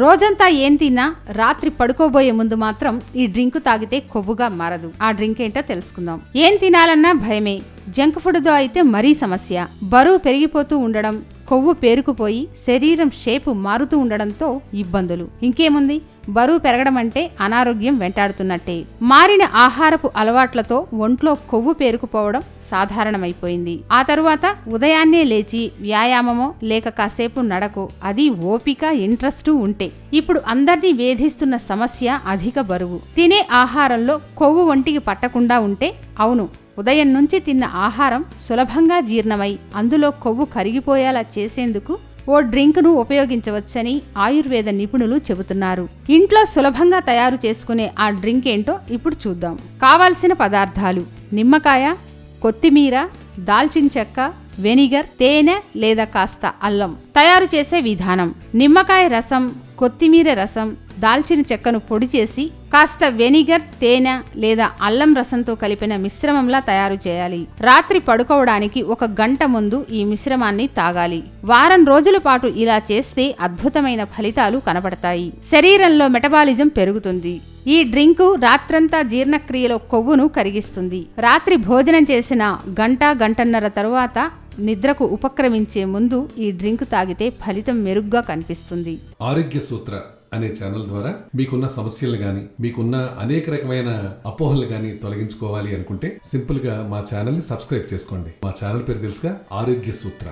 రోజంతా ఏం తిన్నా రాత్రి పడుకోబోయే ముందు మాత్రం ఈ డ్రింక్ తాగితే కొవ్వుగా మారదు. ఆ డ్రింక్ ఏంటో తెలుసుకుందాం. ఏం తినాలన్నా భయమే. జంక్ ఫుడ్తో అయితే మరీ సమస్య. బరువు పెరిగిపోతూ ఉండడం కొవ్వు పేరుకుపోయి శరీరం షేపు మారుతూ ఉండడంతో ఇబ్బందులు. ఇంకేముంది? బరువు పెరగడం అంటే అనారోగ్యం వెంటాడుతున్నట్టే. మారిన ఆహారపు అలవాట్లతో ఒంట్లో కొవ్వు పేరుకుపోవడం సాధారణమైపోయింది. ఆ తరువాత ఉదయాన్నే లేచి వ్యాయామమో లేక కాసేపు నడకో అది ఓపిక ఇంట్రెస్ట్ ఉంటే. ఇప్పుడు అందరినీ వేధిస్తున్న సమస్య అధిక బరువు. తినే ఆహారంలో కొవ్వు ఒంటికి పట్టకుండా ఉంటే అవును ఉదయం నుంచి తిన్న ఆహారం సులభంగా జీర్ణమై అందులో కొవ్వు కరిగిపోయేలా చేసేందుకు ఓ డ్రింక్ను ఉపయోగించవచ్చని ఆయుర్వేద నిపుణులు చెబుతున్నారు. ఇంట్లో సులభంగా తయారు చేసుకునే ఆ డ్రింక్ ఏంటో ఇప్పుడు చూద్దాం. కావాల్సిన పదార్థాలు నిమ్మకాయ కొత్తిమీర దాల్చిన చెక్క వెనిగర్ తేనె లేదా కాస్త అల్లం. తయారు చేసే విధానం నిమ్మకాయ రసం కొత్తిమీర రసం దాల్చిన చెక్కను పొడి చేసి కాస్త వెనిగర్ తేనె లేదా అల్లం రసంతో కలిపిన మిశ్రమంలా తయారు చేయాలి. రాత్రి పడుకోవడానికి ఒక గంట ముందు ఈ మిశ్రమాన్ని తాగాలి. వారం రోజుల పాటు ఇలా చేస్తే అద్భుతమైన ఫలితాలు కనబడతాయి శరీరంలో మెటబాలిజం పెరుగుతుంది. ఈ డ్రింకు రాత్రంతా జీర్ణక్రియలో కొవ్వును కరిగిస్తుంది. రాత్రి భోజనం చేసిన గంట గంటన్నర తరువాత నిద్రకు ఉపక్రమించే ముందు ఈ డ్రింక్ తాగితే ఫలితం మెరుగ్గా కనిపిస్తుంది. ఆరోగ్య సూత్ర అనే ఛానల్ ద్వారా మీకున్న సమస్యలు కానీ మీకున్న అనేక రకమైన అపోహలు కానీ తొలగించుకోవాలి అనుకుంటే సింపుల్గా మా ఛానల్ని సబ్స్క్రైబ్ చేసుకోండి. మా ఛానల్ పేరు తెలుసుగా ఆరోగ్య సూత్ర.